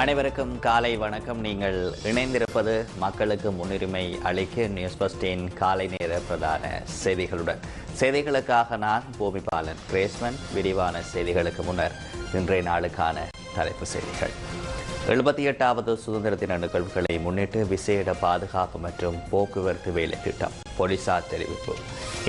அனைவருக்கும் காலை வணக்கம். நீங்கள் இணைந்திருப்பது மக்களுக்கு முன்னுரிமை அளிக்க நியூஸ் பஸ்டின் காலை நேர பிரதான செய்திகளுடன். செய்திகளுக்காக நான் பூமிபாலன் கிரேஸ்மன். விரிவான செய்திகளுக்கு முன்னர் இன்றைய நாளுக்கான தலைப்பு செய்திகள். எழுபத்தி எட்டாவது சுதந்திர தின நிகழ்வுகளை முன்னிட்டு விசேட பாதுகாப்பு மற்றும் போக்குவரத்து வேலை திட்டம் போலீசார் தெரிவிப்பு.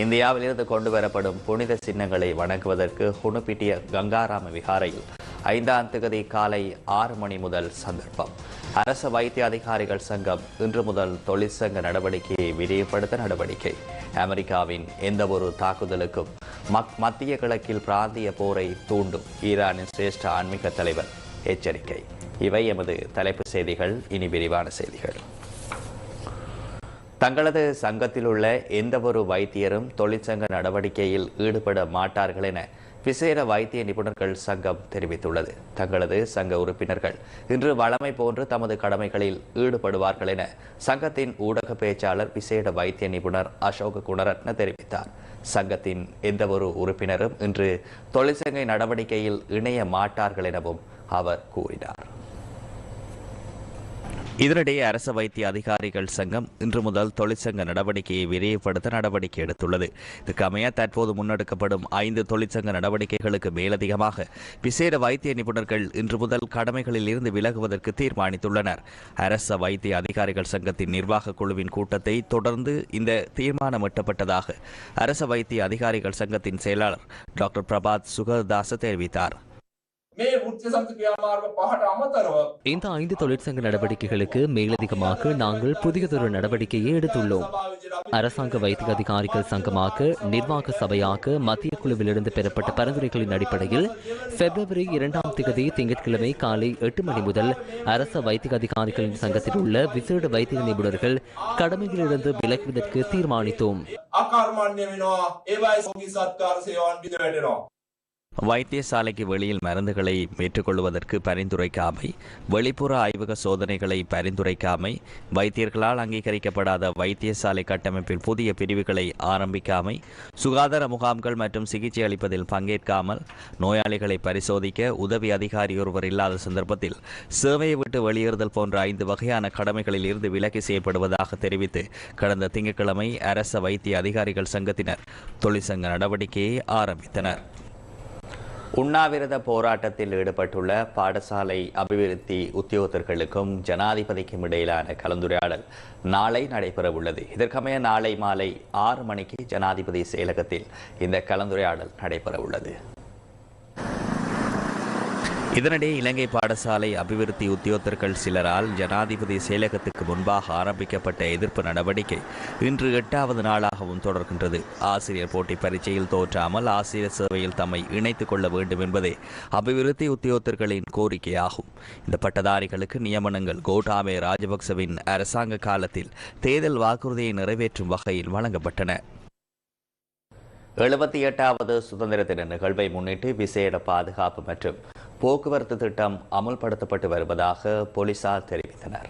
இந்தியாவிலிருந்து கொண்டு வரப்படும் புனித சின்னங்களை வணங்குவதற்கு குணுப்பிட்டிய கங்காராம விகாரையில் ஐந்தாம் தேதி காலை ஆறு மணி முதல் சந்தர்ப்பம். அரசு வைத்திய அதிகாரிகள் சங்கம் இன்று முதல் தொழிற்சங்க நடவடிக்கையை விரிவுபடுத்த நடவடிக்கை. அமெரிக்காவின் எந்தவொரு தாக்குதலுக்கும் மக் மத்திய கிழக்கில் பிராந்திய போரை தூண்டும் ஈரானின் சிரேஷ்ட ஆன்மீக தலைவர். எச்சரிக்கை. இவை எமது தலைப்பு செய்திகள். இனி விரிவான செய்திகள். தங்களது சங்கத்தில் உள்ள எந்தவொரு வைத்தியரும் தொழிற்சங்க நடவடிக்கையில் ஈடுபட மாட்டார்கள் என விசேட வைத்திய நிபுணர்கள் சங்கம் தெரிவித்துள்ளது. தங்களது சங்க உறுப்பினர்கள் இன்று வழமை போன்று தமது கடமைகளில் ஈடுபடுவார்கள் என சங்கத்தின் ஊடக பேச்சாளர் விசேட வைத்திய நிபுணர் அசோக குணரத்ன தெரிவித்தார். சங்கத்தின் எந்தவொரு உறுப்பினரும் இன்று தொழிற்சங்க நடவடிக்கையில் இணைய மாட்டார்கள் எனவும் அவர் கூறினார். இதனிடையே அரச வைத்திய அதிகாரிகள் சங்கம் இன்று முதல் தொழிற்சங்க நடவடிக்கையை விரைவுபடுத்த நடவடிக்கை எடுத்துள்ளது. இதுக்கமைய தற்போது முன்னெடுக்கப்படும் ஐந்து தொழிற்சங்க நடவடிக்கைகளுக்கு மேலதிகமாக விசேட வைத்திய நிபுணர்கள் இன்று முதல் கடமைகளில் இருந்து விலகுவதற்கு தீர்மானித்துள்ளனர். அரச வைத்திய அதிகாரிகள் சங்கத்தின் நிர்வாக குழுவின் கூட்டத்தை தொடர்ந்து இந்த தீர்மானம் எட்டப்பட்டதாக அரச வைத்திய அதிகாரிகள் சங்கத்தின் செயலாளர் டாக்டர் பிரபாத் சுகதாச தெரிவித்தார். මේ වෘත්‍ය සම්ති ක්‍රියාමාර්ග පහට අමතරව இந்த ஐந்து தொழிற்சங்க நடவடிக்கைகளுக்கு மேலதிகமாக நாங்கள் புதியதொரு நடவடிக்கையை எடுத்துள்ளோம் அரசாங்க வைத்திய அதிகாரிகள் சங்கமாக நிர்வாக சபையாக மத்திய குழுவிலிருந்து பெறப்பட்ட பரிந்துரைகளின் அடிப்படையில் பிப்ரவரி இரண்டாம் திகதி திங்கட்கிழமை காலை எட்டு மணி முதல் அரச வைத்திய அதிகாரிகளின் சங்கத்தில் உள்ள விசேட வைத்திய நிபுணர்கள் கடமையிலிருந்து விலகுவதற்கு தீர்மானித்தோம் අකර්මණ්‍ය වෙනවා ඒවයි සෝගී සත්කාර සේවාන් බිඳ වැටෙනවා. வைத்தியசாலைக்கு வெளியில் மருந்துகளை ஏற்றுக்கொள்வதற்கு பரிந்துரைக்காமை வெளிப்புற ஆய்வக சோதனைகளை பரிந்துரைக்காமை வைத்தியர்களால் அங்கீகரிக்கப்படாத வைத்தியசாலை கட்டமைப்பில் புதிய பிரிவுகளை ஆரம்பிக்காமை சுகாதார முகாம்கள் மற்றும் சிகிச்சை அளிப்பதில் பங்கேற்காமல் நோயாளிகளை பரிசோதிக்க உதவி அதிகாரி ஒருவர் இல்லாத சந்தர்ப்பத்தில் சேவையை விட்டு வெளியேறுதல் போன்ற ஐந்து வகையான கடமைகளில் இருந்து விலக்கி செய்யப்படுவதாக தெரிவித்து கடந்த திங்கட்கிழமை அரச வைத்திய அதிகாரிகள் சங்கத்தினர் தொழிற்சங்க நடவடிக்கையை ஆரம்பித்தனர். உண்ணாவிரத போராட்டத்தில் ஈடுபட்டுள்ள பாடசாலை அபிவிருத்தி உத்தியோகத்தர்களுக்கும் ஜனாதிபதிக்கும் இடையிலான கலந்துரையாடல் நாளை நடைபெறவுள்ளது. இதற்கமைய நாளை மாலை ஆறு மணிக்கு ஜனாதிபதி செயலகத்தில் இந்த கலந்துரையாடல் நடைபெறவுள்ளது. இதனிடையே இலங்கை பாடசாலை அபிவிருத்தி உத்தியோகத்தர்கள் சிலரால் ஜனாதிபதி செயலகத்துக்கு முன்பாக ஆரம்பிக்கப்பட்ட எதிர்ப்பு நடவடிக்கை இன்று எட்டாவது நாளாகவும் தொடர்கின்றது. ஆசிரியர் போட்டி பரீட்சையில் தோற்றாமல் ஆசிரியர் சேவையில் தம்மை இணைத்துக் கொள்ள வேண்டும் என்பதே அபிவிருத்தி உத்தியோகத்தர்களின் கோரிக்கையாகும். இந்த பட்டதாரிகளுக்கு நியமனங்கள் கோட்டாபே ராஜபக்சவின் அரசாங்க காலத்தில் தேர்தல் வாக்குறுதியை நிறைவேற்றும் வகையில் வழங்கப்பட்டன. எழுபத்தி எட்டாவது சுதந்திர தின நிகழ்வை முன்னிட்டு விசேட பாதுகாப்பு மற்றும் போக்குவரத்து திட்டம் அமுல்படுத்தப்பட்டு வருவதாக போலீசார் தெரிவித்தனர்.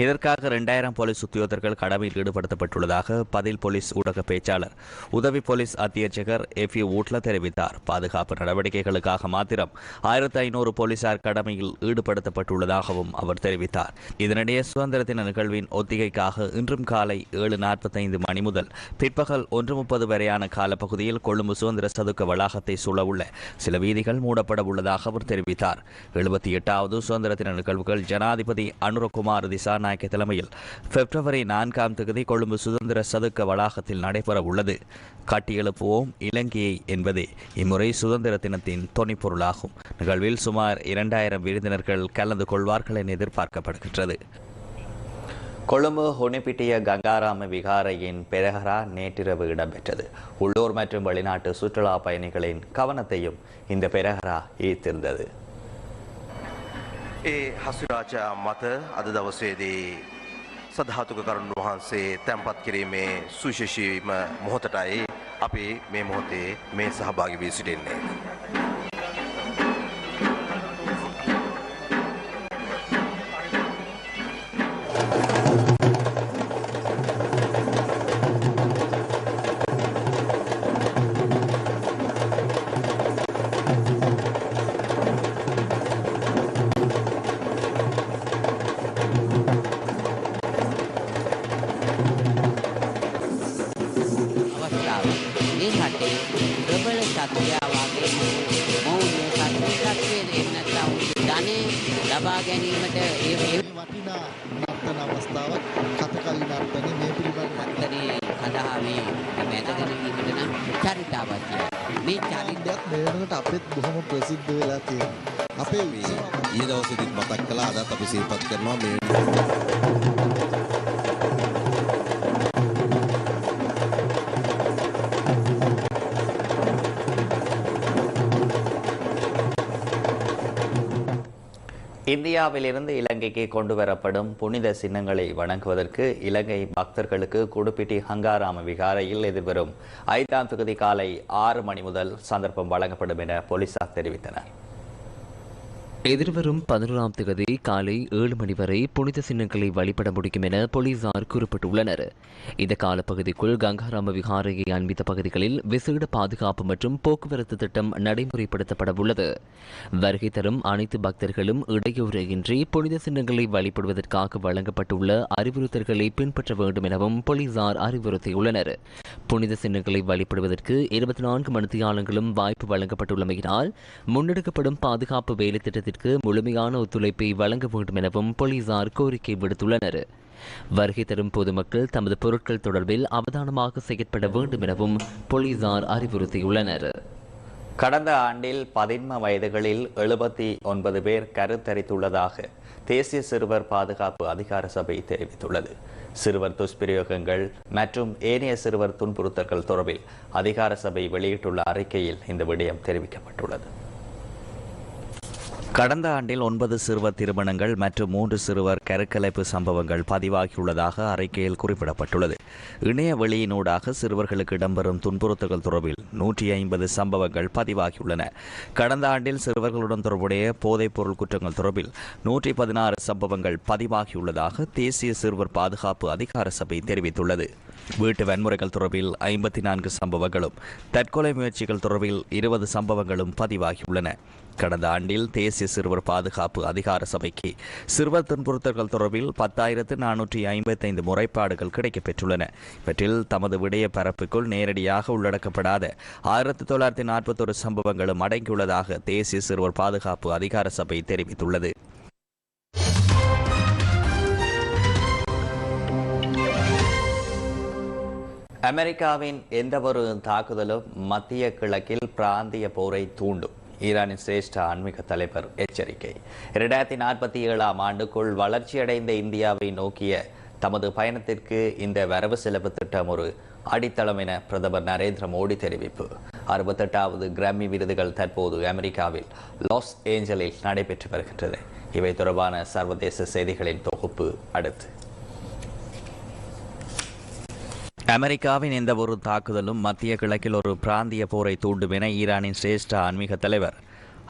இதற்காக இரண்டாயிரம் போலீஸ் உத்தியோகர்கள் கடமையில் ஈடுபடுத்தப்பட்டுள்ளதாக பதில் போலீஸ் ஊடக பேச்சாளர் உதவி போலீஸ் அத்தியட்சகர் எஃப் யூ ஊட்ல தெரிவித்தார். பாதுகாப்பு நடவடிக்கைகளுக்காக மாத்திரம் ஆயிரத்தி ஐநூறு போலீசார் கடமையில் ஈடுபடுத்தப்பட்டுள்ளதாகவும் அவர் தெரிவித்தார். இதனிடையே சுதந்திர தின நிகழ்வின் ஒத்திகைக்காக இன்றும் காலை ஏழு நாற்பத்தைந்து மணி முதல் பிற்பகல் ஒன்று முப்பது வரையான காலப்பகுதியில் கொழும்பு சுதந்திர சதுக்க வளாகத்தை சூழவுள்ள சில வீதிகள் மூடப்பட உள்ளதாக அவர் தெரிவித்தார். எழுபத்தி எட்டாவது சுதந்திர தின நிகழ்வுகள் ஜனாதிபதி அனுரகுமார் திசாநாயக்க தலைமையில் பிப்ரவரி நான்காம் தேதி கொழும்பு சுதந்திர சதுக்க வளாகத்தில் நடைபெற உள்ளது கட்டியெழுப்புவோம் இலங்கையை என்பதே இம்முறை சுதந்திர தினத்தின் துணைப்பொருளாகும் நிகழ்வில் சுமார் இரண்டாயிரம் விருந்தினர்கள் கலந்து கொள்வார்கள் என எதிர்பார்க்கப்படுகின்றது. கொழும்பு ஹொனிப்பிட்டிய கங்காராம விகாரையின் பெரஹரா நேற்றிரவு இடம்பெற்றது. உள்ளூர் மற்றும் வெளிநாட்டு சுற்றுலா பயணிகளின் கவனத்தையும் இந்த பெரஹரா ஈர்த்திருந்தது. ඒ හසුරාජා මත අද දවසේදී සදහතුක කරුණු වහන්සේ තැන්පත් කිරීමේ සුශෂීම මොහොතටයි අපි මේ මොහොතේ මේ සහභාගි වී සිටින්නේ. ලබා ගැනීමට ඒ වටිනා නර්තන අවස්ථාවක් කතකලි නර්තනය මේ පිළිබඳ නර්තනයේ සඳහා මේ වීමට නම් චරිත අවශ්‍යයි. මේ චරිත චරිතයක් මේ වෙනකොට අපෙත් බොහොම ප්‍රසිද්ධ වෙලා තියෙනවා. අපේ ඊයේ දවසේදීත් මතක් කළා අදත් අපි සිහිපත් කරනවා මේ இந்தியாவிலிருந்து இலங்கைக்கு கொண்டு வரப்படும் புனித சின்னங்களை வணங்குவதற்கு இலங்கை பக்தர்களுக்கு குடுப்பிட்டி ஹங்காராம விகாரையில் எதிர்வரும் ஐந்தாம் தொகுதி காலை ஆறு மணி முதல் சந்தர்ப்பம் வழங்கப்படும் என போலீசார் தெரிவித்தனர். எதிர்வரும் பதினோராம் தேதி காலை ஏழு மணி வரை புனித சின்னங்களை வழிபட முடியும் என போலீசார் குறிப்பிட்டுள்ளனர். இந்த காலப்பகுதிக்குள் கங்காராம விகாரையை அண்மித்த பகுதிகளில் விசேட பாதுகாப்பு மற்றும் போக்குவரத்து திட்டம் நடைமுறைப்படுத்தப்பட உள்ளது. வருகை தரும் அனைத்து பக்தர்களும் இடையூறையின்றி புனித சின்னங்களை வழிபடுவதற்காக வழங்கப்பட்டுள்ள அறிவுறுத்தல்களை பின்பற்ற வேண்டும் எனவும் போலீசார் அறிவுறுத்தியுள்ளனர். புனித சின்னங்களை வழிபடுவதற்கு இருபத்தி நான்கு மணித்தியாலங்களும் வாய்ப்பு வழங்கப்பட்டுள்ளமையினால் முன்னெடுக்கப்படும் பாதுகாப்பு வேலை திட்டத்திற்கு முழுமையான ஒத்துழைப்பை வழங்க வேண்டும் எனவும் போலீசார் கோரிக்கை விடுத்துள்ளனர். வருகை தரும் பொதுமக்கள் தமது பொருட்கள் தொடர்பில் அவதானமாக செயற்பட வேண்டும் எனவும் போலீசார் அறிவுறுத்தியுள்ளனர். கடந்த ஆண்டில் பதின்ம வயதுகளில் எழுபத்தி ஒன்பது பேர் கருத்தரித்துள்ளதாக தேசிய சிறுவர் பாதுகாப்பு அதிகார சபை தெரிவித்துள்ளது. சிறுவர் துஷ்பிரயோகங்கள் மற்றும் ஏனைய சிறுவர் துன்புறுத்தல்கள் தொடர்பில் அதிகார சபை வெளியிட்டுள்ள அறிக்கையில் இந்த விடயம் தெரிவிக்கப்பட்டுள்ளது. கடந்த ஆண்டில் ஒன்பது சிறுவர் திருமணங்கள் மற்றும் மூன்று சிறுவர் கருக்கலைப்பு சம்பவங்கள் பதிவாகியுள்ளதாக அறிக்கையில் குறிப்பிடப்பட்டுள்ளது. இணைய வெளியினூடாக சிறுவர்களுக்கு இடம்பெறும் துன்புறுத்தல்கள் தொடர்பில் நூற்றி ஐம்பது சம்பவங்கள் பதிவாகியுள்ளன. கடந்த ஆண்டில் சிறுவர்களுடன் தொடர்புடைய போதைப்பொருள் குற்றங்கள் தொடர்பில் நூற்றி பதினாறு சம்பவங்கள் பதிவாகியுள்ளதாக தேசிய சிறுவர் பாதுகாப்பு அதிகார சபை தெரிவித்துள்ளது. வீட்டு வன்முறைகள் தொடர்பில் ஐம்பத்தி நான்கு சம்பவங்களும் தற்கொலை முயற்சிகள் தொடர்பில் இருபது சம்பவங்களும் பதிவாகியுள்ளன. கடந்த ஆண்டில் தேசிய சிறுவர் பாதுகாப்பு அதிகார சபைக்கு சிறுவர் துன்புறுத்தல்கள் தொடர்பில் பத்தாயிரத்து நானூற்றி ஐம்பத்தைந்து முறைப்பாடுகள் கிடைக்கப்பெற்றுள்ளன. இவற்றில் தமது விடய பரப்புக்குள் நேரடியாக உள்ளடக்கப்படாத ஆயிரத்தி தொள்ளாயிரத்தி நாற்பத்தொரு சம்பவங்களும் அடங்கியுள்ளதாக தேசிய சிறுவர் பாதுகாப்பு அதிகார சபை தெரிவித்துள்ளது. அமெரிக்காவின் எந்தவொரு தாக்குதலும் மத்திய கிழக்கில் பிராந்திய போரை தூண்டும். ஈரானின் சிரேஷ்ட ஆன்மீக தலைவர் எச்சரிக்கை. இரண்டாயிரத்தி நாற்பத்தி ஏழாம் ஆண்டுக்குள் வளர்ச்சியடைந்த இந்தியாவை நோக்கிய தமது பயணத்திற்கு இந்த வரவு செலவு திட்டம் ஒரு அடித்தளம் என பிரதமர் நரேந்திர மோடி தெரிவிப்பு. அறுபத்தெட்டாவது கிராமி விருதுகள் தற்போது அமெரிக்காவில் லாஸ் ஏஞ்சலில் நடைபெற்று வருகின்றது. இவை தொடர்பான சர்வதேச செய்திகளின் தொகுப்பு அடுத்து. அமெரிக்காவின் எந்த ஒரு தாக்குதலும் மத்திய கிழக்கில் ஒரு பிராந்திய போரை தூண்டும் என ஈரானின் சிரேஷ்ட ஆன்மீக தலைவர்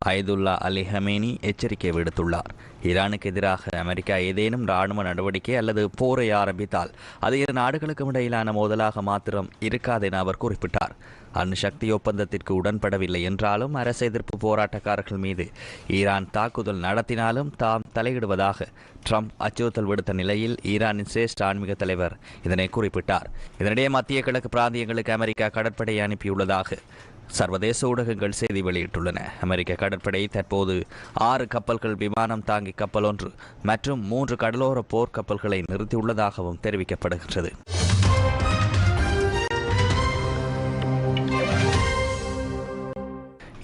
ஐதுல்லா அலி ஹமேனி எச்சரிக்கை விடுத்துள்ளார். ஈரானுக்கு எதிராக அமெரிக்கா ஏதேனும் ராணுவ நடவடிக்கை அல்லது போரை ஆரம்பித்தால் அது இரு நாடுகளுக்கும் இடையிலான மோதலாக மாத்திரம் இருக்காது என அவர் குறிப்பிட்டார். அணுசக்தி ஒப்பந்தத்திற்கு உடன்படவில்லை என்றாலும் அரசு எதிர்ப்பு போராட்டக்காரர்கள் மீது ஈரான் தாக்குதல் நடத்தினாலும் தாம் தலையிடுவதாக ட்ரம்ப் அச்சுறுத்தல் விடுத்த நிலையில் ஈரானின் சிரேஷ்ட ஆன்மீக தலைவர் இதனை குறிப்பிட்டார். இதனிடையே மத்திய கிழக்கு பிராந்தியங்களுக்கு அமெரிக்கா கடற்படையை அனுப்பியுள்ளதாக சர்வதேச ஊடகங்கள் செய்தி வெளியிட்டுள்ளன. அமெரிக்க கடற்படை தற்போது ஆறு கப்பல்கள் விமானம் தாங்கி கப்பல் ஒன்று மற்றும் மூன்று கடலோர போர்க்கப்பல்களை நிறுத்தியுள்ளதாகவும் தெரிவிக்கப்படுகின்றது.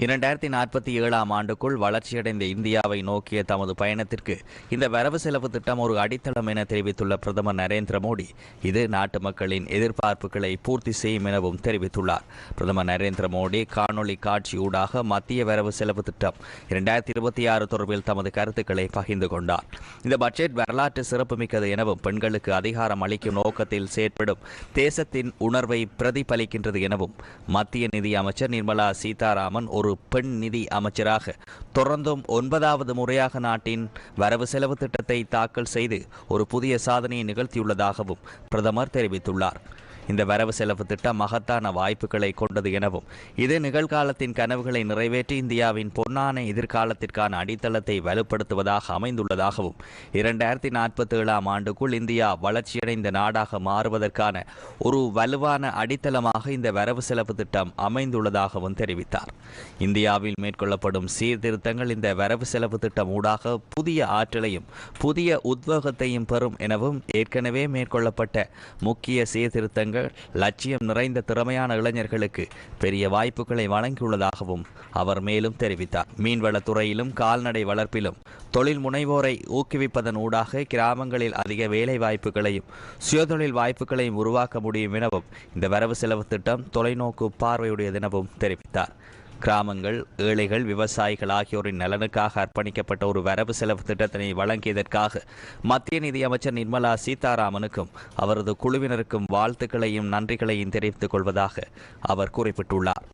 இரண்டாயிரத்தி நாற்பத்தி ஏழாம் ஆண்டுக்குள் வளர்ச்சியடைந்த இந்தியாவை நோக்கிய தமது பயணத்திற்கு இந்த வரவு செலவு திட்டம் ஒரு அடித்தளம் என தெரிவித்துள்ள பிரதமர் நரேந்திர மோடி இது நாட்டு மக்களின் எதிர்பார்ப்புகளை பூர்த்தி செய்யும் எனவும் தெரிவித்துள்ளார். பிரதமர் நரேந்திர மோடி காணொளி காட்சியூடாக மத்திய வரவு செலவு திட்டம் இரண்டாயிரத்தி இருபத்தி ஆறு தொடர்பில் தமது கருத்துக்களை பகிர்ந்து கொண்டார். இந்த பட்ஜெட் வரலாற்று சிறப்புமிக்கது எனவும் பெண்களுக்கு அதிகாரம் அளிக்கும் நோக்கத்தில் செயற்படும் தேசத்தின் உணர்வை பிரதிபலிக்கின்றது எனவும் மத்திய நிதி அமைச்சர் நிர்மலா சீதாராமன் ஒரு பெண் நிதி அமைச்சராக தொடர்ந்தும் ஒன்பதாவது முறையாக நாட்டின் வரவு செலவு திட்டத்தை தாக்கல் செய்து ஒரு புதிய சாதனையை நிகழ்த்தியுள்ளதாகவும் பிரதமர் தெரிவித்துள்ளார். இந்த வரவு செலவு திட்டம் மகத்தான வாய்ப்புகளை கொண்டது எனவும் இது நிகழ்காலத்தின் கனவுகளை நிறைவேற்றி இந்தியாவின் பொன்னான எதிர்காலத்திற்கான அடித்தளத்தை வலுப்படுத்துவதாக அமைந்துள்ளதாகவும் இரண்டாயிரத்தி நாற்பத்தி ஏழாம் ஆண்டுக்குள் இந்தியா வளர்ச்சியடைந்த நாடாக மாறுவதற்கான ஒரு வலுவான அடித்தளமாக இந்த வரவு செலவு திட்டம் அமைந்துள்ளதாகவும் தெரிவித்தார். இந்தியாவில் மேற்கொள்ளப்படும் சீர்திருத்தங்கள் இந்த வரவு செலவு திட்டம் ஊடாக புதிய ஆற்றலையும் புதிய உத்வேகத்தையும் பெறும் எனவும் ஏற்கனவே மேற்கொள்ளப்பட்ட முக்கிய சீர்திருத்தங்கள் லட்சியம் நிறைந்த திறமையான இளைஞர்களுக்கு பெரிய வாய்ப்புகளை வழங்கியுள்ளதாகவும் அவர் மேலும் தெரிவித்தார். மீன்வளத்துறையிலும் கால்நடை வளர்ப்பிலும் தொழில் முனைவோரை ஊக்குவிப்பதன் ஊடாக கிராமங்களில் அதிக வேலை வாய்ப்புகளையும் சுயதொழில் வாய்ப்புகளையும் உருவாக்க முடியும் எனவும் இந்த வரவு செலவு திட்டம் தொலைநோக்கு பார்வையுடையதெனவும் தெரிவித்தார். கிராமங்கள் ஏழைகள் விவசாயிகள் ஆகியோரின் நலனுக்காக அர்ப்பணிக்கப்பட்ட ஒரு வரவு செலவு திட்டத்தினை வழங்கியதற்காக மத்திய நிதியமைச்சர் நிர்மலா சீதாராமனுக்கும் அவரது குழுவினருக்கும் வாழ்த்துக்களையும் நன்றிகளையும் தெரிவித்துக் கொள்வதாக அவர் குறிப்பிட்டுள்ளார்.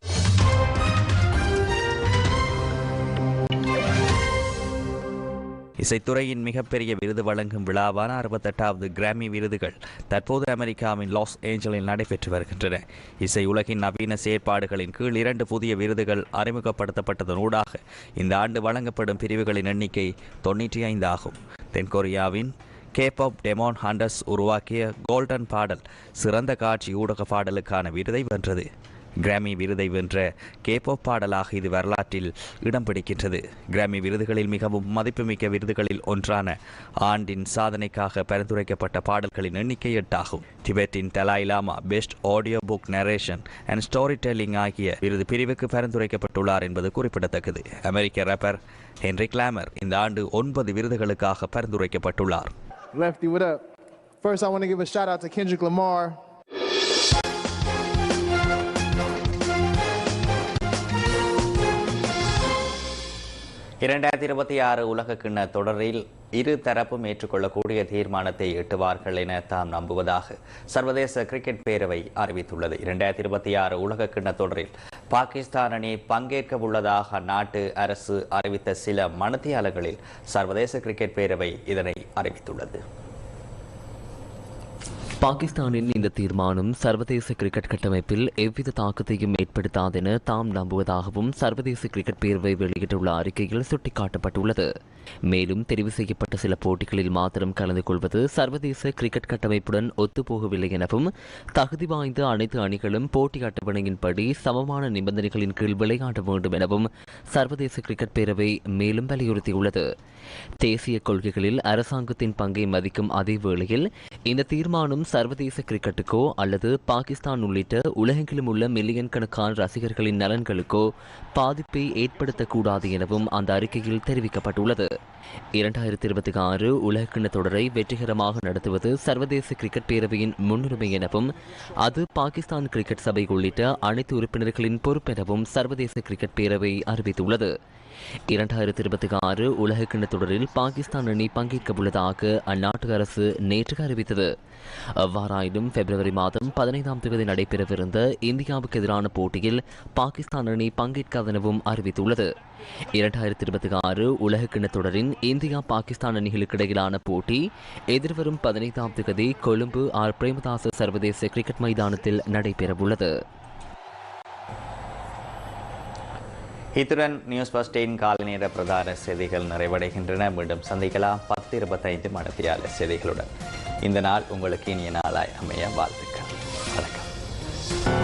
இசைத்துறையின் மிகப்பெரிய விருது வழங்கும் விழாவான அறுபத்தெட்டாவது கிராமி விருதுகள் தற்போது அமெரிக்காவின் லாஸ் ஏஞ்சலில் நடைபெற்று வருகின்றன. இசை உலகின் நவீன செயற்பாடுகளின் கீழ் இரண்டு புதிய விருதுகள் அறிமுகப்படுத்தப்பட்டதனூடாக இந்த ஆண்டு வழங்கப்படும் பிரிவுகளின் எண்ணிக்கை தொண்ணூற்றி ஐந்து ஆகும். தென்கொரியாவின் கேபாப் டெமான் ஹண்டர்ஸ் உருவாக்கிய கோல்டன் பாடல் சிறந்த காட்சி ஊடக பாடலுக்கான விருதை வென்றது. கிராமி விருதை வென்ற கேபாப் பாடலாக இது வரலாற்றில் இடம் பிடிக்கின்றது கிராமி விருதுகளில் மிகவும் மதிப்புமிக்க விருதுகளில் ஒன்றான ஆண்டின் சாதனைக்காக பரிந்துரைக்கப்பட்ட பாடல்களின் எண்ணிக்கை எட்டாகும் டிபெட்டின் Dalai Lama best audio book narration and storytelling ஆகிய விருது பிரிவுக்கு பரிந்துரைக்கப்பட்டுள்ளார் என்பது குறிப்பிடத்தக்கது அமெரிக்க ரப்பர் ஹென்ரி கிளாமர் இந்த ஆண்டு ஒன்பது விருதுகளுக்காக பரிந்துரைக்கப்பட்டுள்ளார் Lefty, what up? First, I want to give a shout out to Kendrick Lamar. இரண்டாயிரத்தி இருபத்தி ஆறு உலக கிண்ண தொடரில் இரு தரப்பும் ஏற்றுக்கொள்ளக்கூடிய தீர்மானத்தை எட்டுவார்கள் என தாம் நம்புவதாக சர்வதேச கிரிக்கெட் பேரவை அறிவித்துள்ளது. இரண்டாயிரத்தி இருபத்தி ஆறு உலக கிண்ண தொடரில் பாகிஸ்தான் அணி பங்கேற்க உள்ளதாக அந்நாட்டு அரசு அறிவித்த சில மனத்தியாளர்களில் சர்வதேச கிரிக்கெட் பேரவை இதனை அறிவித்துள்ளது. பாகிஸ்தானின் இந்த தீர்மானம் சர்வதேச கிரிக்கெட் கட்டமைப்பில் எவ்வித தாக்கத்தையும் ஏற்படுத்தாதென தாம் நம்புவதாகவும் சர்வதேச கிரிக்கெட் பேரவை வெளியிட்டுள்ள அறிக்கையில் சுட்டிக்காட்டப்பட்டுள்ளது. மேலும் தெரிவு செய்யப்பட்ட சில போட்டிகளில் மாத்திரம் கலந்து கொள்வது சர்வதேச கிரிக்கெட் கட்டமைப்புடன் ஒத்துப்போகவில்லை எனவும் தகுதி வாய்ந்த அனைத்து அணிகளும் போட்டி அட்டவணையின்படி சமமான நிபந்தனைகளின் கீழ் விளையாட வேண்டும் எனவும் சர்வதேச கிரிக்கெட் பேரவை மேலும் வலியுறுத்தியுள்ளது. தேசிய கொள்கைகளில் அரசாங்கத்தின் பங்கை மதிக்கும் அதே வேளையில் இந்த தீர்மானம் சர்வதேச கிரிக்கெட்டுக்கோ அல்லது பாகிஸ்தான் உள்ளிட்ட உலகெங்கிலும் உள்ள மில்லியன் கணக்கான ரசிகர்களின் நலன்களுக்கோ பாதிப்பை ஏற்படுத்தக்கூடாது எனவும் அந்த அறிக்கையில் தெரிவிக்கப்பட்டுள்ளது. இரண்டாயிரத்தி இருபத்தி ஆறு உலகக்கிண தொடரை வெற்றிகரமாக நடத்துவது சர்வதேச கிரிக்கெட் பேரவையின் முன்னுரிமை எனவும் அது பாகிஸ்தான் கிரிக்கெட் சபை உள்ளிட்ட அனைத்து உறுப்பினர்களின் பொறுப்பெனவும் சர்வதேச கிரிக்கெட் பேரவை அறிவித்துள்ளது. இரண்டாயிரத்தி இருபத்தி ஆறு உலகக்கிண்ண தொடரில் பாகிஸ்தான் அணி பங்கேற்க உள்ளதாக அந்நாட்டு அரசு நேற்று அறிவித்தது. அவ்வாறாயினும் பிப்ரவரி மாதம் பதினைந்தாம் தேதி நடைபெறவிருந்த இந்தியாவுக்கு எதிரான போட்டியில் பாகிஸ்தான் அணி பங்கேற்காதெனவும் அறிவித்துள்ளது. இரண்டாயிரத்தி இருபத்தி ஆறு உலகக்கிண்ண தொடரின் இந்தியா பாகிஸ்தான் அணிகளுக்கு இடையிலான போட்டி எதிர்வரும் பதினைந்தாம் தேதி கொழும்பு ஆர். பிரேமதாச சர்வதேச கிரிக்கெட் மைதானத்தில் நடைபெறவுள்ளது. இத்துடன் நியூஸ் பஸ்டேன் காலை பிரதான செய்திகள் நிறைவடைகின்றன. மீண்டும் சந்திக்கலாம். பத்து இருபத்தைந்து மடத்தியாளர் செய்திகளுடன். இந்த நாள் உங்களுக்கு இனிய நாளாய் அமைய வாழ்த்துக்கள். வணக்கம்.